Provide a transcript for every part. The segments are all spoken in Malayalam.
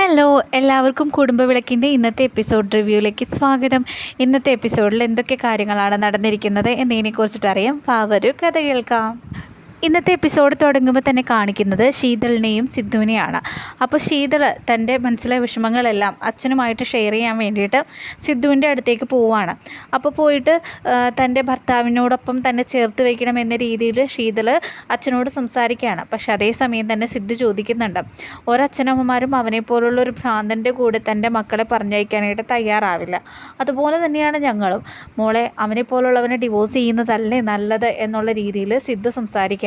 ഹലോ എല്ലാവർക്കും കുടുംബ വിളക്കിന്റെ ഇന്നത്തെ എപ്പിസോഡ് റിവ്യൂയിലേക്ക് സ്വാഗതം. ഇന്നത്തെ എപ്പിസോഡിൽ എന്തൊക്കെ കാര്യങ്ങളാണ് നടന്നിരിക്കുന്നത് എന്നതിനെക്കുറിച്ചിട്ടറിയാം പാവരു കഥ കേൾക്കാം. ഇന്നത്തെ എപ്പിസോഡ് തുടങ്ങുമ്പോൾ തന്നെ കാണിക്കുന്നത് ശീതളിനെയും സിദ്ധുവിനെയാണ്. അപ്പോൾ ശീതൾ തന്റെ മനസ്സിലെ വിഷമങ്ങളെല്ലാം അച്ഛനുമായിട്ട് ഷെയർ ചെയ്യാൻ വേണ്ടിയിട്ട് സിദ്ധുവിന്റെ അടുത്തേക്ക് പോവുകയാണ്. അപ്പോൾ പോയിട്ട് തന്റെ ഭർത്താവിനോടൊപ്പം തന്നെ ചേർത്ത് വയ്ക്കണം എന്ന രീതിയിൽ ശീതൾ അച്ഛനോട് സംസാരിക്കുകയാണ്. പക്ഷെ അതേസമയം തന്നെ സിദ്ധു ചോദിക്കുന്നുണ്ട് ഒരച്ഛനമ്മമാരും അവനെ പോലുള്ള ഒരു ഭ്രാന്തന്റെ കൂടെ തന്റെ മക്കളെ പറഞ്ഞയക്കാനായിട്ട് തയ്യാറാവില്ല. അതുപോലെ തന്നെയാണ് ഞങ്ങളും. മോളെ അവനെ പോലുള്ളവനെ ഡിവോഴ്സ് ചെയ്യുന്നതല്ലേ നല്ലത്? എന്നുള്ള രീതിയിൽ സിദ്ധു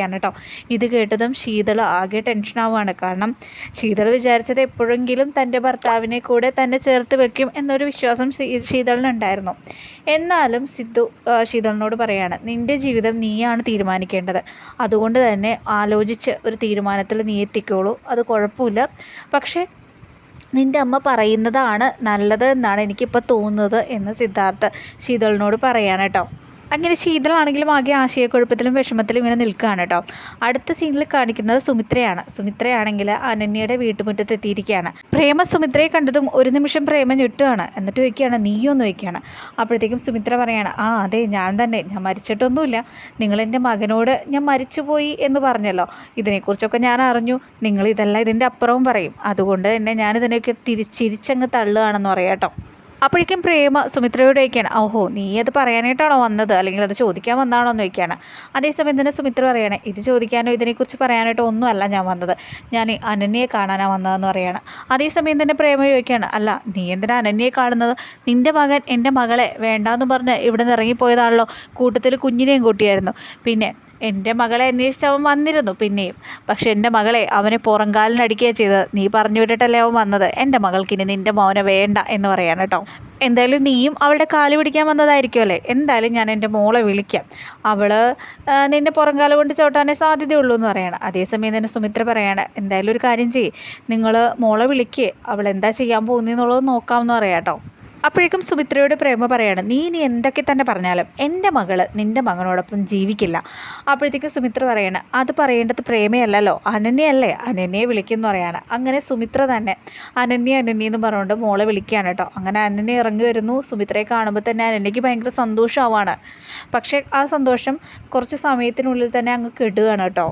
സംസാരിക്കുകയാണ് കേട്ടോ. ഇത് കേട്ടതും ശീതൾ ആകെ ടെൻഷനാവുകയാണ് കാരണം ശീതൾ വിചാരിച്ചത് എപ്പോഴെങ്കിലും തന്റെ ഭർത്താവിനെ കൂടെ തന്നെ ചേർത്ത് വെക്കും എന്നൊരു വിശ്വാസം ശീതളിനുണ്ടായിരുന്നു. എന്നാലും സിദ്ധു ശീതളിനോട് പറയാണ് നിന്റെ ജീവിതം നീയാണ് തീരുമാനിക്കേണ്ടത്. അതുകൊണ്ട് തന്നെ ആലോചിച്ച് ഒരു തീരുമാനത്തിൽ നീ എത്തിക്കോളൂ. അത് കുഴപ്പമില്ല. പക്ഷേ നിന്റെ അമ്മ പറയുന്നതാണ് നല്ലത് എന്നാണ് എനിക്കിപ്പോൾ തോന്നുന്നത് എന്ന് സിദ്ധാർത്ഥ് ശീതളിനോട് കേട്ടോ. അങ്ങനെ ശീതളാണെങ്കിലും ആകെ ആശയക്കുഴപ്പത്തിലും വിഷമത്തിലും ഇങ്ങനെ നിൽക്കുകയാണ് കേട്ടോ. അടുത്ത സീനിൽ കാണിക്കുന്നത് സുമിത്രയാണ്. സുമിത്രയാണെങ്കിൽ അനന്യയുടെ വീട്ടുമുറ്റത്ത് എത്തിയിരിക്കുകയാണ്. പ്രേമ സുമിത്രയെ കണ്ടതും ഒരു നിമിഷം പ്രേമ ഞെട്ടുകയാണ് എന്നിട്ട് ചോദിക്കുകയാണ് നീയൊന്ന് ചോദിക്കുകയാണ്. അപ്പോഴത്തേക്കും സുമിത്ര പറയാണ് ആ അതെ ഞാൻ തന്നെ. ഞാൻ മരിച്ചിട്ടൊന്നുമില്ല. നിങ്ങളെന്റെ മകനോട് ഞാൻ മരിച്ചുപോയി എന്ന് പറഞ്ഞല്ലോ. ഇതിനെക്കുറിച്ചൊക്കെ ഞാൻ അറിഞ്ഞു. നിങ്ങൾ ഇതെല്ലാം ഇതിന്റെ അപ്പുറവും പറയും. അതുകൊണ്ട് തന്നെ ഞാനിതിനെയൊക്കെ തിരിച്ചിരിച്ചങ്ങ് തള്ളുകയാണെന്ന് പറയാം കേട്ടോ. അപ്പോഴേക്കും പ്രേമ സുമിത്രയോട് ചോദിക്കുകയാണ് ഓഹോ നീ അത് പറയാനായിട്ടാണോ വന്നത്? അല്ലെങ്കിൽ അത് ചോദിക്കാൻ വന്നതാണോ എന്ന് ചോദിക്കുകയാണ്. അതേസമയം തന്നെ സുമിത്ര പറയണേ ഇത് ചോദിക്കാനോ ഇതിനെക്കുറിച്ച് പറയാനായിട്ടോ ഒന്നുമല്ല ഞാൻ വന്നത്. ഞാൻ അനന്യയെ കാണാനാണ് വന്നതെന്ന് പറയാണ്. അതേസമയം തന്നെ പ്രേമ ചോദിക്കുകയാണ് അല്ല നീ എന്തിനാ അനന്യയെ കാണുന്നത്? നിന്റെ മകൻ എന്റെ മകളെ വേണ്ടാന്ന് പറഞ്ഞ് ഇവിടെ നിന്ന് ഇറങ്ങിപ്പോയതാണല്ലോ. കൂട്ടത്തിൽ കുഞ്ഞിനെയും കൂട്ടിയായിരുന്നു. പിന്നെ എന്റെ മകളെ അന്വേഷിച്ച് അവൻ വന്നിരുന്നു പിന്നെയും. പക്ഷെ എന്റെ മകളെ അവനെ പുറങ്കാലിനടിക്കുകയാണ് ചെയ്തത്. നീ പറഞ്ഞു വിട്ടിട്ടല്ലേ അവൻ വന്നത്. എന്റെ മകൾക്കിനി നിന്റെ മോനെ വേണ്ട എന്ന് പറയാണ് കേട്ടോ. എന്തായാലും നീയും അവളുടെ കാൽ പിടിക്കാൻ വന്നതായിരിക്കുമല്ലേ എന്തായാലും ഞാൻ എന്റെ മോളെ വിളിക്കാം. അവൾ നിന്നെ പുറങ്കാല കൊണ്ട് ചവിട്ടാനേ സാധ്യതയുള്ളൂ എന്ന് പറയണം. അതേസമയം തന്നെ സുമിത്ര പറയാണ് എന്തായാലും ഒരു കാര്യം ചെയ്യ്. നിങ്ങൾ മോളെ വിളിക്കുക അവൾ എന്താ ചെയ്യാൻ പോകുന്നതെന്നുള്ളത് നോക്കാമെന്ന് പറയാം കേട്ടോ. അപ്പോഴേക്കും സുമിത്രയോട് പ്രേമ പറയാണ് നീ ഇനി എന്തൊക്കെ തന്നെ പറഞ്ഞാലും എന്റെ മകൾ നിന്റെ മകനോടൊപ്പം ജീവിക്കില്ല. അപ്പോഴത്തേക്കും സുമിത്ര പറയാണ് അത് പറയേണ്ടത് പ്രേമയല്ലല്ലോ അനന്യയല്ലേ അനന്യയെ വിളിക്കുന്നു പറയാണ്. അങ്ങനെ സുമിത്ര തന്നെ അനന്യ അനന്യ എന്ന് പറഞ്ഞുകൊണ്ട് മോളെ വിളിക്കുകയാണ് കേട്ടോ. അങ്ങനെ അനന്യ ഇറങ്ങി വരുന്നു. സുമിത്രയെ കാണുമ്പോൾ തന്നെ അനന്യയ്ക്ക് ഭയങ്കര സന്തോഷമാവാണ്. പക്ഷേ ആ സന്തോഷം കുറച്ച് സമയത്തിനുള്ളിൽ തന്നെ അങ്ങ് കെടുകയാണ് കേട്ടോ.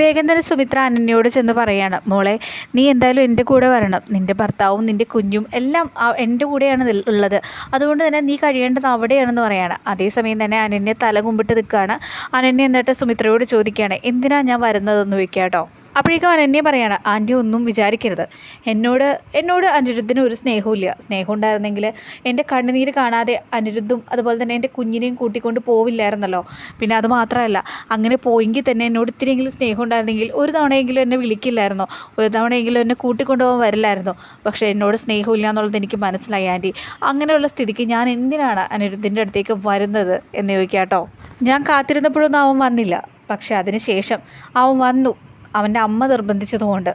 വേഗം തന്നെ സുമിത്ര അനന്യയോട് ചെന്ന് പറയുകയാണ് മോളെ നീ എന്തായാലും എന്റെ കൂടെ വരണം. നിന്റെ ഭർത്താവും നിന്റെ കുഞ്ഞും എല്ലാം എന്റെ കൂടെയാണ് ഉള്ളത്. അതുകൊണ്ട് തന്നെ നീ കഴിയേണ്ടത് അവിടെയാണെന്ന് പറയാണ്. അതേസമയം തന്നെ അനന്യ തല കുമ്പിട്ട് നിൽക്കുകയാണ്. അനന്യ എന്നിട്ട് സുമിത്രയോട് ചോദിക്കുകയാണ് എന്തിനാണ് ഞാൻ വരുന്നതെന്ന് ചോദിക്കുക കേട്ടോ? അപ്പോഴേക്കും അവൻ എന്നെ പറയാണ് ആന്റി ഒന്നും വിചാരിക്കരുത്. എന്നോട് എന്നോട് അനിരുദ്ധിന് ഒരു സ്നേഹമില്ല സ്നേഹം ഉണ്ടായിരുന്നെങ്കിൽ എന്റെ കണ്ണുനീര് കാണാതെ അനിരുദ്ധും അതുപോലെ തന്നെ എന്റെ കുഞ്ഞിനെയും കൂട്ടിക്കൊണ്ട് പോവില്ലായിരുന്നല്ലോ. പിന്നെ അത് മാത്രമല്ല അങ്ങനെ പോയെങ്കിൽ തന്നെ എന്നോട് ഇത്തിരിയെങ്കിലും സ്നേഹം ഉണ്ടായിരുന്നെങ്കിൽ ഒരു തവണയെങ്കിലും എന്നെ വിളിക്കില്ലായിരുന്നോ. ഒരു തവണയെങ്കിലും എന്നെ കൂട്ടിക്കൊണ്ടുപോകാൻ വരില്ലായിരുന്നോ. പക്ഷേ എന്നോട് സ്നേഹമില്ല എന്നുള്ളത് എനിക്ക് മനസ്സിലായി ആന്റി അങ്ങനെയുള്ള സ്ഥിതിക്ക് ഞാൻ എന്തിനാണ് അനിരുദ്ധിന്റെ അടുത്തേക്ക് വരുന്നത് എന്ന് ചോദിക്കാം കേട്ടോ. ഞാൻ കാത്തിരുന്നപ്പോഴൊന്നും അവൻ വന്നില്ല. പക്ഷെ അതിന് ശേഷം അവൻ വന്നു. അവന്റെ അമ്മ നിർബന്ധിച്ചതുകൊണ്ട്.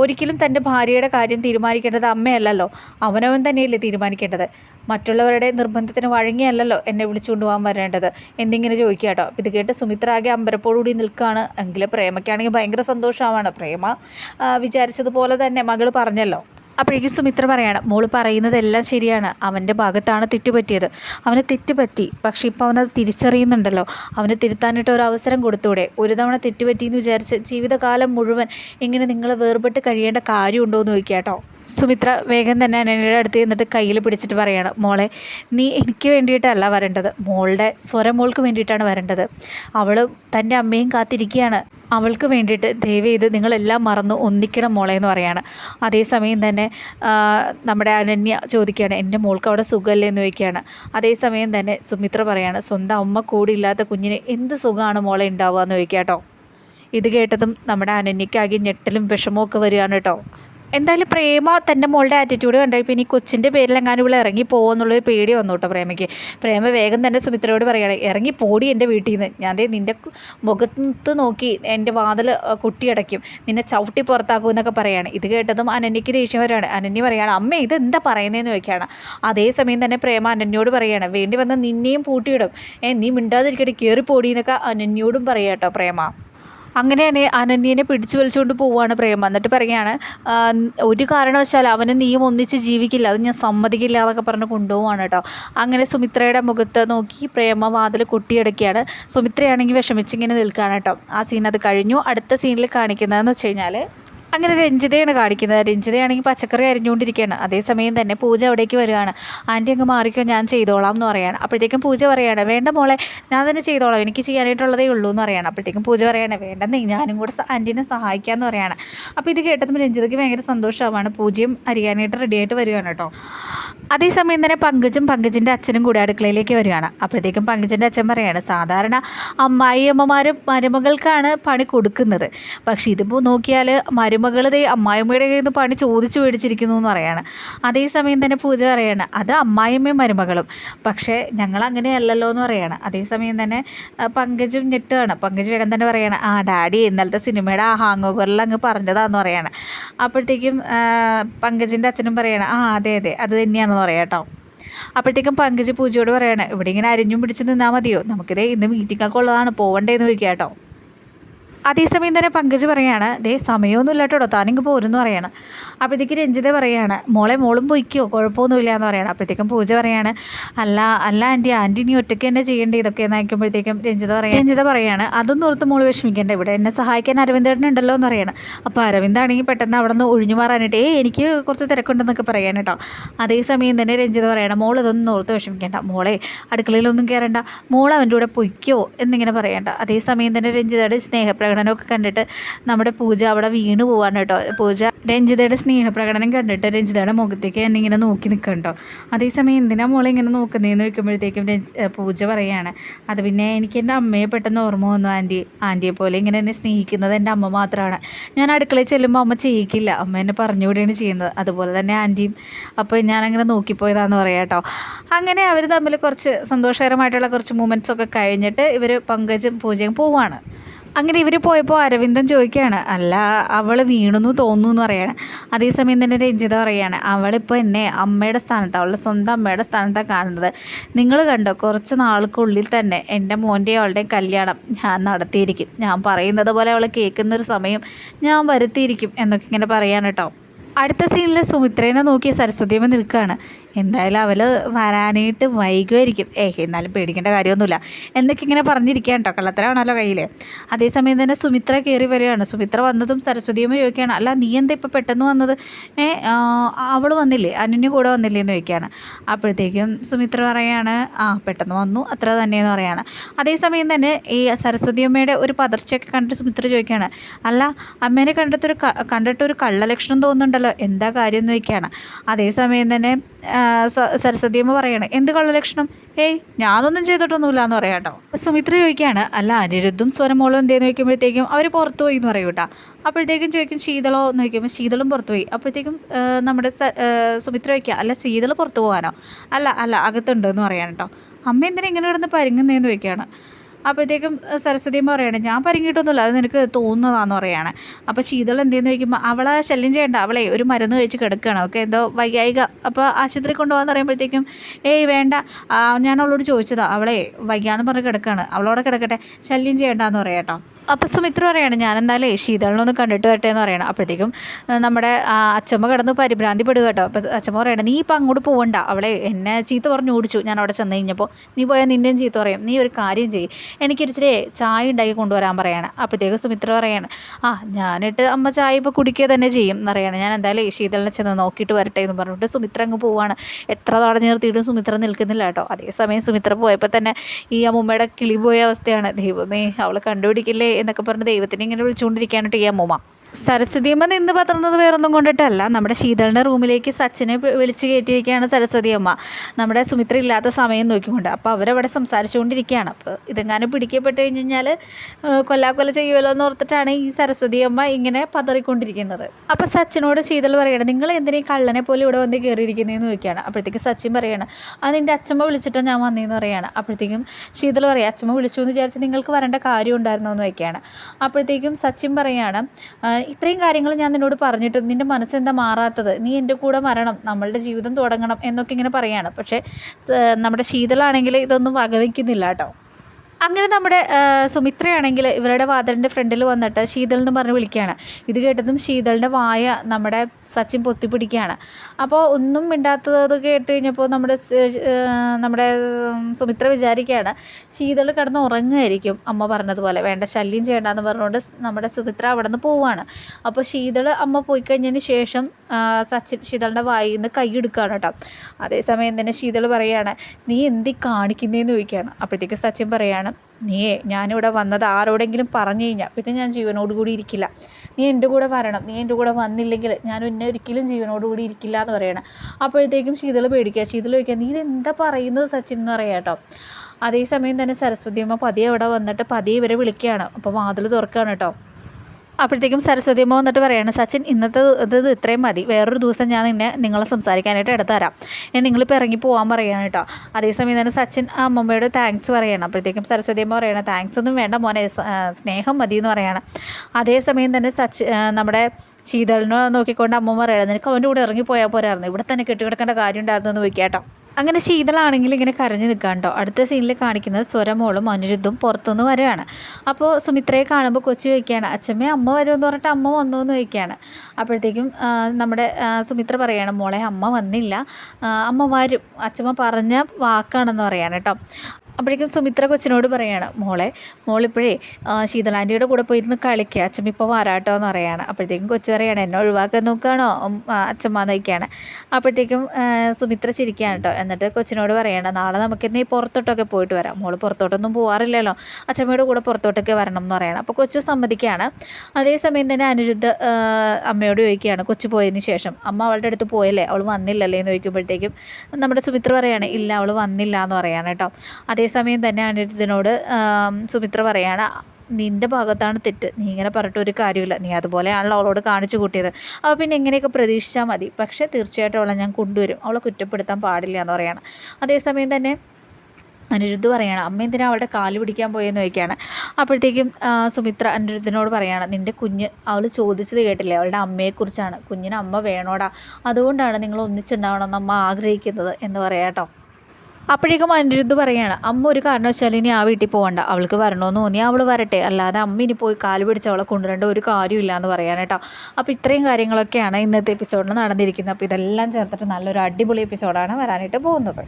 ഒരിക്കലും തന്റെ ഭാര്യയുടെ കാര്യം തീരുമാനിക്കേണ്ടത് അമ്മയല്ലല്ലോ. അവനവൻ തന്നെയല്ലേ തീരുമാനിക്കേണ്ടത്. മറ്റുള്ളവരുടെ നിർബന്ധത്തിന് വഴങ്ങിയല്ലല്ലോ എന്നെ വിളിച്ചുകൊണ്ട് പോകാൻ വരേണ്ടത്. എന്നിങ്ങനെ ചോദിക്കുക കേട്ടോ. ഇത് കേട്ട് സുമിത്ര ആകെ അമ്പരപ്പോടുകൂടി നിൽക്കുകയാണ്. എങ്കിലും പ്രേമയ്ക്കാണെങ്കിൽ ഭയങ്കര സന്തോഷമാണ്. പ്രേമ വിചാരിച്ചതുപോലെ തന്നെ മകൾ പറഞ്ഞല്ലോ. അപ്പോഴേക്കും സുമിത്ര പറയാണ് മോൾ പറയുന്നതെല്ലാം ശരിയാണ്. അവന്റെ ഭാഗത്താണ് തെറ്റുപറ്റിയത്. അവന് തെറ്റുപറ്റി. പക്ഷേ ഇപ്പോൾ അവനത് തിരിച്ചറിയുന്നുണ്ടല്ലോ. അവന് തിരുത്താനായിട്ട് ഒരു അവസരം കൊടുത്തൂടെ? ഒരു തവണ തെറ്റുപറ്റിയെന്ന് വിചാരിച്ച് ജീവിതകാലം മുഴുവൻ ഇങ്ങനെ നിങ്ങൾ വേർപെട്ട് കഴിയേണ്ട കാര്യമുണ്ടോ എന്ന് ചോദിക്കാം കേട്ടോ സുമിത്ര വേഗം തന്നെ അനന്യയുടെ അടുത്ത് ചെന്നിട്ട് കയ്യിൽ പിടിച്ചിട്ട് പറയാണ് മോളെ നീ എനിക്ക് വേണ്ടിയിട്ടല്ല വരേണ്ടത്. മോളുടെ സ്വരം മോൾക്ക് വേണ്ടിയിട്ടാണ് വരേണ്ടത്. അവൾ തന്റെ അമ്മയും കാത്തിരിക്കുകയാണ്. അവൾക്ക് വേണ്ടിയിട്ട് ദയവ് ചെയ്ത് നിങ്ങളെല്ലാം മറന്ന് ഒന്നിക്കണം മോളെ എന്ന് പറയാണ്. അതേസമയം തന്നെ നമ്മുടെ അനന്യ ചോദിക്കുകയാണ് എന്റെ മോൾക്ക് അവിടെ സുഖമല്ലേ എന്ന് ചോദിക്കുകയാണ്. അതേസമയം തന്നെ സുമിത്ര പറയാണ് സ്വന്തം അമ്മ കൂടിയില്ലാത്ത കുഞ്ഞിന് എന്ത് സുഖമാണ് മോളെ ഉണ്ടാവുക എന്ന് ചോദിക്കുക കേട്ടോ. ഇത് കേട്ടതും നമ്മുടെ അനന്യയ്ക്കാകെ ഞെട്ടലും വിഷമവും ഒക്കെ വരികയാണ് കേട്ടോ. എന്തായാലും പ്രേമ തന്റെ മോളുടെ ആറ്റിറ്റ്യൂഡ് കണ്ടപ്പോൾ ഇനി കൊച്ചിന്റെ പേരിലെങ്ങാനും ഇവിടെ ഇറങ്ങി പോകുമെന്നുള്ളൊരു പേടി വന്നു കേട്ടോ പ്രേമയ്ക്ക്. പ്രേമ വേഗം തന്നെ സുമിത്രയോട് പറയുകയാണ് ഇറങ്ങി പോടി എന്റെ വീട്ടിൽ നിന്ന് ഞാൻ ദേ നിന്റെ മുഖത്ത് നോക്കി എന്റെ വാതിൽ കുട്ടിയടയ്ക്കും. നിന്നെ ചവിട്ടി പുറത്താക്കും എന്നൊക്കെ പറയാണ്. ഇത് കേട്ടതും അനന്യയ്ക്ക് ദേഷ്യം വരികയാണ് അനന്യ പറയുകയാണ് അമ്മ ഇത് എന്താ പറയുന്നതെന്ന് ചോദിക്കുകയാണ്. അതേസമയം തന്നെ പ്രേമ അനന്യോട് പറയുകയാണ് വേണ്ടി വന്ന നിന്നെയും പൂട്ടിയിടും. ഏ നീ മിണ്ടാതിരിക്കട്ടെ കയറി പോടി എന്നൊക്കെ അനന്യോടും പറയാം കേട്ടോ പ്രേമ. അങ്ങനെയാണ് അനന്യനെ പിടിച്ചു വലിച്ചുകൊണ്ട് പോവുകയാണ് പ്രേമ. എന്നിട്ട് പറയുകയാണ് ഒരു കാരണവശാൽ അവനും നീയും ഒന്നിച്ച് ജീവിക്കില്ല അത് ഞാൻ സമ്മതിക്കില്ല എന്നൊക്കെ പറഞ്ഞ് കൊണ്ടുപോവാണ് കേട്ടോ. അങ്ങനെ സുമിത്രയുടെ മുഖത്ത് നോക്കി പ്രേമ വാതിൽ കൊട്ടിയടക്കുകയാണ്. സുമിത്രയാണെങ്കിൽ വിഷമിച്ചിങ്ങനെ നിൽക്കുകയാണ് കേട്ടോ. ആ സീൻ അത് കഴിഞ്ഞു. അടുത്ത സീനിൽ കാണിക്കുന്നതെന്ന് വെച്ച് കഴിഞ്ഞാൽ അങ്ങനെ രഞ്ജിതയാണ് കാണിക്കുന്നത്. രഞ്ജിതയാണെങ്കിൽ പച്ചക്കറി അരിഞ്ഞുകൊണ്ടിരിക്കുകയാണ്. അതേസമയം തന്നെ പൂജ അവിടേക്ക് വരികയാണ്. ആന്റി അങ്ങ് മാറിക്കോ ഞാൻ ചെയ്തോളാം എന്ന് പറയാണ്. അപ്പോഴത്തേക്കും പൂജ പറയുകയാണ് വേണ്ട മോളെ ഞാൻ തന്നെ ചെയ്തോളാം. എനിക്ക് ചെയ്യാനായിട്ടുള്ളതേ ഉള്ളൂ എന്ന് പറയാണ്. അപ്പോഴത്തേക്കും പൂജ പറയാണ് വേണ്ടെന്നേ ഞാനും കൂടെ ആന്റീനെ സഹായിക്കാമെന്ന് പറയാണ്. അപ്പോൾ ഇത് കേട്ടതും രഞ്ജിതയ്ക്ക് ഭയങ്കര സന്തോഷമാവാണ്. പൂജയും അരിയാനായിട്ട് റെഡിയായിട്ട് വരികയാണ് കേട്ടോ. അതേസമയം തന്നെ പങ്കജും പങ്കജിന്റെ അച്ഛനും കൂടെ അടുക്കളയിലേക്ക് വരികയാണ്. അപ്പോഴത്തേക്കും പങ്കജിന്റെ അച്ഛൻ പറയാണ് സാധാരണ അമ്മായി അമ്മമാരും മരുമകൾക്കാണ് പണി കൊടുക്കുന്നത്. പക്ഷേ ഇതിപ്പോൾ നോക്കിയാൽ മരുമകൾ ദേ അമ്മായിയമ്മയുടെ കയ്യിൽ നിന്ന് പണി ചോദിച്ചു മേടിച്ചിരിക്കുന്നു എന്ന് പറയാണ്. അതേസമയം തന്നെ പൂജ പറയാണ് അത് അമ്മായിമ്മയും മരുമകളും. പക്ഷേ ഞങ്ങൾ അങ്ങനെയല്ലല്ലോ എന്ന് പറയാണ്. അതേസമയം തന്നെ പങ്കജും ഞെട്ടുകയാണ്. പങ്കജ് വേഗം തന്നെ പറയാണ് ആ ഡാഡി ഇന്നലത്തെ സിനിമയുടെ ആ ഹാങ് ഓവറിൽ അങ്ങ് പറഞ്ഞതാന്ന് പറയാണ്. അപ്പോഴത്തേക്കും പങ്കജിന്റെ അച്ഛനും പറയാണ് ആ അതെ അതെ അത് തന്നെയാണെന്ന് പറയാം കേട്ടോ. അപ്പോഴത്തേക്കും പങ്കജ് പൂജയോട് പറയാണ് ഇവിടെ ഇങ്ങനെ അരിഞ്ഞും പിടിച്ചു നിന്നാൽ മതിയോ? നമുക്കിതേ ഇന്ന് മീറ്റിംഗ് ഒക്കെ ഉള്ളതാണ് പോവണ്ടേന്ന് ചോദിക്കുക കേട്ടോ. അതേസമയം തന്നെ പങ്കജ് പറയാണ് ദേ സമയമൊന്നുമില്ല കേട്ടോ താനിങ്ങ് പോരെന്ന് പറയാണ്. അപ്പോഴത്തേക്ക് രഞ്ജിത പറയാണ് മോളെ മോളും പൊയ്ക്കോ കുഴപ്പമൊന്നുമില്ല എന്ന് പറയണം. അപ്പോഴത്തേക്കും പൂജ പറയാണ് അല്ല അല്ല ആന്റി ആന്റി ഇനി ഒറ്റയ്ക്ക് തന്നെ ചെയ്യേണ്ടേ? ഇതൊക്കെ എന്ന് അയക്കുമ്പോഴത്തേക്കും രഞ്ജിത പറയാം രഞ്ജിത പറയാണ് അതൊന്നും ഓർത്ത് മോൾ വിഷമിക്കേണ്ട ഇവിടെ എന്നെ സഹായിക്കാൻ അരവിന്ദേട്ടൻ ഉണ്ടല്ലോ എന്ന് പറയാണ്. അപ്പോൾ അരവിന്ദാണെങ്കിൽ പെട്ടെന്ന് അവിടെ നിന്ന് ഒഴിഞ്ഞു മാറാനായിട്ട് ഏ എനിക്ക് കുറച്ച് തിരക്കുണ്ടെന്നൊക്കെ പറയാൻ കേട്ടോ. അതേസമയം തന്നെ രഞ്ജിത പറയണം മോൾ ഇതൊന്നും ഓർത്ത് വിഷമിക്കേണ്ട മോളെ അടുക്കളയിലൊന്നും കയറണ്ട മോൾ അവന്റെ കൂടെ പൊയ്ക്കോ എന്നിങ്ങനെ പറയണ്ട. അതേസമയം തന്നെ രഞ്ജിതയുടെ സ്നേഹപ്രകടനമൊക്കെ കണ്ടിട്ട് നമ്മുടെ പൂജ അവിടെ വീണ് പോവാണ് കേട്ടോ. പൂജ രഞ്ജിതയുടെ സ്നേഹപ്രകടനം കണ്ടിട്ട് രഞ്ജിതയുടെ മുഖത്തേക്ക് എന്നെ ഇങ്ങനെ നോക്കി നിൽക്കണ്ടോ അതേസമയം എന്തിനാ മോളെ ഇങ്ങനെ നോക്കുന്നതെന്ന് ചോദിക്കുമ്പോഴത്തേക്കും രഞ്ജി പൂജ പറയാണ് അത് പിന്നെ എനിക്ക് എന്റെ അമ്മയെ പെട്ടെന്ന് ഓർമ്മ വന്നു ആന്റി. ആന്റിയെ പോലെ ഇങ്ങനെ എന്നെ സ്നേഹിക്കുന്നത് എന്റെ അമ്മ മാത്രമാണ് ഞാൻ അടുക്കളയിൽ ചെല്ലുമ്പോൾ അമ്മ ചെയ്യിക്കില്ല. അമ്മ എന്നെ പറഞ്ഞുകൂടിയാണ് ചെയ്യുന്നത്. അതുപോലെ തന്നെ ആന്റിയും അപ്പോൾ ഞാനങ്ങനെ നോക്കിപ്പോയതാണെന്ന് പറയാം കേട്ടോ. അങ്ങനെ അവർ തമ്മിൽ കുറച്ച് സന്തോഷകരമായിട്ടുള്ള കുറച്ച് മൂമെന്റ്സ് ഒക്കെ കഴിഞ്ഞിട്ട് ഇവർ പങ്കജും പൂജയും പോവാണ്. അങ്ങനെ ഇവർ പോയപ്പോൾ അരവിന്ദൻ ചോദിക്കുകയാണ് അല്ല അവൾ വീണെന്ന് തോന്നുന്നു എന്ന് പറയാണ്. അതേസമയം തന്നെ രഞ്ജിത പറയാണ് അവളിപ്പോൾ എന്നെ അമ്മയുടെ സ്ഥാനത്ത് അവളുടെ സ്വന്തം അമ്മയുടെ സ്ഥാനത്താണ് കാണുന്നത്. നിങ്ങൾ കണ്ടോ കുറച്ച് നാൾക്കുള്ളിൽ തന്നെ എന്റെ മോന്റെയും അവളുടെയും കല്യാണം ഞാൻ നടത്തിയിരിക്കും. ഞാൻ പറയുന്നത് പോലെ അവൾ കേൾക്കുന്നൊരു സമയം ഞാൻ വരുത്തിയിരിക്കും എന്നൊക്കെ ഇങ്ങനെ പറയാണ് കേട്ടോ. അടുത്ത സീനിൽ സുമിത്രേനെ നോക്കി സരസ്വതിയമ്മ നിൽക്കുകയാണ്. എന്തായാലും അവൾ വരാനായിട്ട് വൈകുമായിരിക്കും ഏഹ് എന്നാലും പേടിക്കേണ്ട കാര്യമൊന്നുമില്ല. എന്നൊക്കെ ഇങ്ങനെ പറഞ്ഞിരിക്കുക കേട്ടോ കള്ളത്തരാണല്ലോ കയ്യിൽ അതേസമയം തന്നെ സുമിത്ര കയറി വരികയാണ്. സുമിത്ര വന്നതും സരസ്വതിയമ്മ ചോദിക്കുകയാണ് അല്ല നീ എന്താ ഇപ്പോൾ പെട്ടെന്ന് വന്നത്? ഏ അവൾ വന്നില്ലേ? അനന്യ കൂടെ വന്നില്ലേ എന്ന് ചോദിക്കുകയാണ്. അപ്പോഴത്തേക്കും സുമിത്ര പറയാണ് ആ പെട്ടെന്ന് വന്നു. അത്ര തന്നെയെന്ന് പറയാണ്. അതേസമയം തന്നെ ഈ സരസ്വതിയമ്മയുടെ ഒരു പതർച്ചയൊക്കെ കണ്ടിട്ട് സുമിത്ര ചോദിക്കുകയാണ് അല്ല അമ്മേനെ കണ്ടിട്ടൊരു കണ്ടിട്ടൊരു കള്ളലക്ഷണം തോന്നുന്നുണ്ടല്ലോ. എന്താ കാര്യം? എന്ന് ചോദിക്കുകയാണ്. അതേസമയം തന്നെ ആ, സ- സരസ്വതിയമ്മ പറയാണ്. എന്ത് കള്ളലക്ഷണം? ഏയ് ഞാനൊന്നും ചെയ്തിട്ടൊന്നുമില്ല എന്ന് പറയാം കേട്ടോ. സുമിത്ര ചോദിക്കുകയാണ് അല്ല അനിരുദ്ധും സ്വരമോളും എന്തേന്ന് ചോദിക്കുമ്പോഴത്തേക്കും അവർ പുറത്തു പോയി എന്ന് പറയും കേട്ടോ. അപ്പോഴത്തേക്കും ചോദിക്കും ശീതളോ? എന്ന് ചോദിക്കുമ്പോൾ ശീതളും പുറത്തു പോയി. അപ്പോഴത്തേക്കും നമ്മുടെ സുമിത്ര ചോദിക്കുക അല്ല ശീതൾ പുറത്തു പോകാനോ അല്ല അല്ല അകത്തുണ്ട് എന്ന് പറയാൻ കേട്ടോ. അമ്മ എന്തിനാ ഇങ്ങനെ കിടന്ന് പരുങ്ങുന്നതെന്ന് ചോദിക്കുകയാണ്. അപ്പോഴത്തേക്കും സരസ്വതിയും പറയാണ് ഞാൻ പരിങ്ങിയിട്ടൊന്നുമില്ല അത് നിനക്ക് തോന്നുന്നതാന്ന് പറയാണ്. അപ്പോൾ ശീതൾ എന്തെന്ന് ചോദിക്കുമ്പോൾ അവളെ ശല്യം ചെയ്യണ്ട അവളെ ഒരു മരുന്ന് കഴിച്ച് കിടക്കുകയാണ് ഓക്കെ? എന്തോ വൈകായിക. അപ്പോൾ ആശുപത്രി കൊണ്ടുപോകാന്ന് പറയുമ്പോഴത്തേക്കും ഏയ് വേണ്ട ഞാൻ അവളോട് ചോദിച്ചതാണ് അവളെ വയ്യാന്ന് പറഞ്ഞ് കിടക്കുകയാണ് അവളോടെ കിടക്കട്ടെ ശല്യം ചെയ്യണ്ടെന്ന് പറയാം കേട്ടോ അപ്പോൾ സുമിത്ര പറയുകയാണ് ഞാൻ എന്തായാലും ശീതളിനൊന്ന് കണ്ടിട്ട് വരട്ടെ എന്ന് പറയണം. അപ്പോഴത്തേക്കും നമ്മുടെ അച്ചമ്മ കിടന്ന് പരിഭ്രാന്തിപ്പെടുക കേട്ടോ. അപ്പോൾ അച്ഛമ്മ പറയണം നീ ഇപ്പം അങ്ങോട്ട് പോകണ്ട അവളെ എന്നെ ചീത്ത പറഞ്ഞു ഓടിച്ചു. ഞാൻ അവിടെ ചെന്ന് കഴിഞ്ഞപ്പോൾ നീ പോയാൽ നിന്നെയും ചീത്ത പറയും. നീ ഒരു കാര്യം ചെയ്യും. എനിക്കൊരിച്ചിരി ചായ ഉണ്ടാക്കി കൊണ്ടുവരാൻ പറയാണ്. അപ്പോഴത്തേക്ക് സുമിത്ര പറയാണ് ആ ഞാനിട്ട് അമ്മ ചായ ഇപ്പോൾ കുടിക്കുക തന്നെ ചെയ്യും. എന്ന് എന്നറിയാണ് ഞാൻ എന്തായാലും ശീതളിനെ ചെന്ന് നോക്കിയിട്ട് വരട്ടെ എന്ന് പറഞ്ഞിട്ട് സുമിത്ര അങ്ങ് പോവാണ്. എത്ര തടഞ്ഞു നിർത്തിയിട്ടും സുമിത്ര നിൽക്കുന്നില്ല കേട്ടോ. അതേസമയം സുമിത്ര പോയപ്പോൾ തന്നെ ഈ അമ്മൂമ്മയുടെ കിളി പോയ അവസ്ഥയാണ്. ദൈവമേ അവൾ കണ്ടുപിടിക്കില്ലേ എന്നൊക്കെ പറഞ്ഞ് ദൈവത്തിനെ ഇങ്ങനെ വിളിച്ചുകൊണ്ടിരിക്കുകയാണ് ഈ അമ്മൂമ്മ സരസ്വതിയമ്മ നിന്ന് പതർന്നത് വേറൊന്നും കൊണ്ടിട്ടല്ല. നമ്മുടെ ശീതളിന്റെ റൂമിലേക്ക് സച്ചിനെ വിളിച്ചു കയറ്റിയിരിക്കുകയാണ് സരസ്വതിയമ്മ. നമ്മുടെ സുമിത്ര ഇല്ലാത്ത സമയം നോക്കിക്കൊണ്ട്. അപ്പോൾ അവരവിടെ സംസാരിച്ചുകൊണ്ടിരിക്കുകയാണ്. അപ്പോൾ ഇതെങ്ങാനും പിടിക്കപ്പെട്ട് കഴിഞ്ഞ് കഴിഞ്ഞാൽ കൊല്ലാക്കൊല ചെയ്യുമല്ലോ എന്ന് ഓർത്തിട്ടാണ് ഈ സരസ്വതിയമ്മ ഇങ്ങനെ പതറിക്കൊണ്ടിരിക്കുന്നത്. അപ്പോൾ സച്ചിനോട് ശീതൾ പറയണം നിങ്ങൾ എന്തിനാ കള്ളനെ പോലെ ഇവിടെ വന്ന് കയറിയിരിക്കുന്നതെന്ന് നോക്കിയാണ് അപ്പോഴത്തേക്കും സച്ചിൻ പറയാണ് അത് നിന്റെ അച്ഛമ്മ വിളിച്ചിട്ടാണ് ഞാൻ വന്നതെന്ന് പറയുകയാണ് അപ്പോഴത്തേക്കും ശീതൾ പറയാം അച്ഛമ്മ വിളിച്ചു എന്ന് വിചാരിച്ച് നിങ്ങൾക്ക് വരേണ്ട കാര്യം ഉണ്ടായിരുന്നോ? എന്ന് വയ്ക്കുകയാണ് അപ്പോഴത്തേക്കും സച്ചിൻ പറയാണ് "ആ, ഇത്രയും കാര്യങ്ങൾ ഞാൻ നിന്നോട് പറഞ്ഞിട്ടും നിന്റെ മനസ്സെന്താ മാറാത്തത്? നീ എന്റെ കൂടെ മരണം നമ്മളുടെ ജീവിതം തുടങ്ങണം എന്നൊക്കെ ഇങ്ങനെ പറയാണ്. പക്ഷേ നമ്മുടെ ശീതളാണെങ്കിൽ ഇതൊന്നും വകവയ്ക്കുന്നില്ല കേട്ടോ. അങ്ങനെ നമ്മുടെ സുമിത്രയാണെങ്കിൽ ഇവരുടെ വാതിലിന്റെ ഫ്രണ്ടിൽ വന്നിട്ട് ശീതൾ എന്ന് പറഞ്ഞ് വിളിക്കുകയാണ്. ഇത് കേട്ടതും ശീതളിന്റെ വായ നമ്മുടെ സച്ചിൻ പൊത്തിപ്പിടിക്കുകയാണ്. അപ്പോൾ ഒന്നും മിണ്ടാത്തത് കേട്ട് കഴിഞ്ഞപ്പോൾ നമ്മുടെ നമ്മുടെ സുമിത്ര വിചാരിക്കുകയാണ് ശീതൾ കിടന്ന് ഉറങ്ങുമായിരിക്കും അമ്മ പറഞ്ഞതുപോലെ. വേണ്ട ശല്യം ചെയ്യണ്ടെന്ന് പറഞ്ഞുകൊണ്ട് നമ്മുടെ സുമിത്ര അവിടെ നിന്ന് പോവുകയാണ്. അപ്പോൾ ശീതൾ അമ്മ പോയി കഴിഞ്ഞതിന് ശേഷം സച്ചിൻ ശീതളിന്റെ വായിൽ നിന്ന് കൈ എടുക്കുകയാണ് കേട്ടോ. അതേസമയം തന്നെ ശീതൾ പറയുകയാണ് നീ എന്തി കാണിക്കുന്നതെന്ന് ചോദിക്കുകയാണ്. അപ്പോഴത്തേക്ക് സച്ചിൻ പറയാണ് നീയേ ഞാനിവിടെ വന്നത് ആരോടെങ്കിലും പറഞ്ഞു കഴിഞ്ഞാൽ പിന്നെ ഞാൻ ജീവനോട് കൂടി ഇരിക്കില്ല. നീ എന്റെ കൂടെ വരണം. നീ എന്റെ കൂടെ വന്നില്ലെങ്കിൽ ഞാൻ എന്നെ ഒരിക്കലും ജീവനോട് കൂടി ഇരിക്കില്ല എന്ന് പറയണം അപ്പോഴത്തേക്കും ശീതൾ പേടിക്കുക ശീതൾ ചോദിക്കുക നീ ഇതെന്താ പറയുന്നത് സച്ചിൻ എന്ന് പറയാം കേട്ടോ. അതേസമയം തന്നെ സരസ്വതി അമ്മ പതിയെ അവിടെ വന്നിട്ട് പതിയെ ഇവരെ വിളിക്കുകയാണ്. അപ്പോൾ വാതിൽ തുറക്കുകയാണ് കേട്ടോ. അപ്പോഴത്തേക്കും സരസ്വതി അമ്മ വന്നിട്ട് പറയാണ് സച്ചിൻ ഇന്നത്തെ ഇത് ഇത് ഇത്രയും മതി. വേറൊരു ദിവസം ഞാൻ നിന്നെ നിങ്ങളെ സംസാരിക്കാനായിട്ട് ഇടത്തരാം നിങ്ങളിപ്പോൾ ഇറങ്ങി പോകാൻ പറയുകയാണ് കേട്ടോ അതേസമയം തന്നെ സച്ചിൻ ആ അമ്മമ്മയോട് താങ്ക്സ് പറയണം. അപ്പോഴത്തേക്കും സരസ്വതി അമ്മ പറയണം താങ്ക്സ് ഒന്നും വേണ്ട മോനെ സ്നേഹം മതി എന്ന് പറയണം. അതേസമയം തന്നെ സച്ചി നമ്മുടെ ശീതളിനെ നോക്കിക്കൊണ്ട് അമ്മ പറയണം നിനക്ക് അവന്റെ കൂടെ ഇറങ്ങി പോയാൽ പോരായിരുന്നു. ഇവിടെ തന്നെ കെട്ടിക്കിടക്കേണ്ട കാര്യം ഉണ്ടായിരുന്നു എന്ന് ചോദിക്കാം കേട്ടോ അങ്ങനെ ശീതളാണെങ്കിൽ ഇങ്ങനെ കരഞ്ഞു നിൽക്കാൻ കേട്ടോ അടുത്ത സീനിൽ കാണിക്കുന്നത് സ്വരമോളും അനിരുദ്ധും പുറത്തുനിന്ന് വരികയാണ്. അപ്പോൾ സുമിത്രയെ കാണുമ്പോൾ കൊച്ചു ചോദിക്കുകയാണ് അച്ഛമ്മേ അമ്മ വരുമെന്ന് പറഞ്ഞിട്ട് അമ്മ വന്നു എന്ന് ചോദിക്കുകയാണ്. അപ്പോഴത്തേക്കും നമ്മുടെ സുമിത്ര പറയുകയാണ് മോളെ അമ്മ വന്നില്ല. അമ്മ വരും. അച്ഛമ്മ പറഞ്ഞ വാക്കാണെന്ന് പറയാണ് കേട്ടോ അപ്പോഴേക്കും സുമിത്ര കൊച്ചിനോട് പറയാണ് മോളെ മോളിപ്പോഴേ ആ, ശീതളാന്റിയുടെ കൂടെ പോയിരുന്ന് കളിക്കുക അച്ഛൻ ഇപ്പോൾ വരാട്ടോ എന്ന് പറയാണ്. അപ്പോഴത്തേക്കും കൊച്ചു പറയാണ് എന്നെ ഒഴിവാക്കാൻ നോക്കുകയാണോ? അച്ഛമ്മ എന്നൊക്കെയാണ് അപ്പോഴത്തേക്കും സുമിത്ര ചിരിക്കുകയാണ് കേട്ടോ. എന്നിട്ട് കൊച്ചിനോട് പറയണം നാളെ നമുക്കിന്ന് ഈ പുറത്തോട്ടൊക്കെ പോയിട്ട് വരാം. മോൾ പുറത്തോട്ടൊന്നും പോകാറില്ലല്ലോ അച്ഛമ്മയുടെ കൂടെ പുറത്തോട്ടൊക്കെ വരണം എന്ന് പറയണം. അപ്പോൾ കൊച്ചു സമ്മതിക്കുകയാണ്. അതേസമയം തന്നെ അനിരുദ്ധ അമ്മയോട് ചോദിക്കുകയാണ് കൊച്ചു പോയതിന് ശേഷം അമ്മ അവളുടെ അടുത്ത് പോയല്ലേ? അവൾ വന്നില്ലല്ലേ? എന്ന് ചോദിക്കുമ്പോഴത്തേക്കും നമ്മുടെ സുമിത്ര പറയാണ് ഇല്ല അവൾ വന്നില്ല എന്ന് പറയാണ് കേട്ടോ. അതേസമയം തന്നെ അനിരുദ്ധനോട് സുമിത്ര പറയാണ് നിന്റെ ഭാഗത്താണ് തെറ്റ്. നീ ഇങ്ങനെ പറഞ്ഞിട്ട് ഒരു കാര്യമില്ല. നീ അതുപോലെയാണല്ലോ അവളോട് കാണിച്ചു കൂട്ടിയത്. അപ്പോൾ പിന്നെ എങ്ങനെയൊക്കെ പ്രതീക്ഷിച്ചാൽ മതി. പക്ഷേ തീർച്ചയായിട്ടും അവളെ ഞാൻ കൊണ്ടുവരും. അവളെ കുറ്റപ്പെടുത്താൻ പാടില്ല എന്ന് പറയണം. അതേസമയം തന്നെ അനിരുദ്ധ് പറയണം അമ്മ എന്തിനാ അവളുടെ കാൽ പിടിക്കാൻ പോയെന്ന് ചോദിക്കുകയാണ്. അപ്പോഴത്തേക്കും സുമിത്ര അനിരുദ്ധിനോട് പറയാണ് നിന്റെ കുഞ്ഞ് അവൾ ചോദിച്ചത് കേട്ടില്ലേ? അവളുടെ അമ്മയെക്കുറിച്ചാണ്. കുഞ്ഞിന് അമ്മ വേണോടാ. അതുകൊണ്ടാണ് നിങ്ങൾ ഒന്നിച്ചുണ്ടാവണമെന്ന് അമ്മ ആഗ്രഹിക്കുന്നത് എന്ന് പറയാം കേട്ടോ. അപ്പോഴേക്കും അനിരുദ്ധ് പറയാണ് അമ്മ ഒരു കാരണവശാലും ഇനി ആ വീട്ടിൽ പോകണ്ട അവൾക്ക് വരണമെന്ന് തോന്നി അവൾ വരട്ടെ. അല്ലാതെ അമ്മ ഇനി പോയി കാൽ പിടിച്ച് അവളെ കൊണ്ടുവരേണ്ട ഒരു കാര്യമില്ല എന്ന് പറയാൻ കേട്ടോ. അപ്പോൾ ഇത്രയും കാര്യങ്ങളൊക്കെയാണ് ഇന്നത്തെ എപ്പിസോഡിൽ നടന്നിരിക്കുന്നത്. അപ്പോൾ ഇതെല്ലാം ചേർത്തിട്ട് നല്ലൊരു അടിപൊളി എപ്പിസോഡാണ് വരാനായിട്ട് പോകുന്നത്.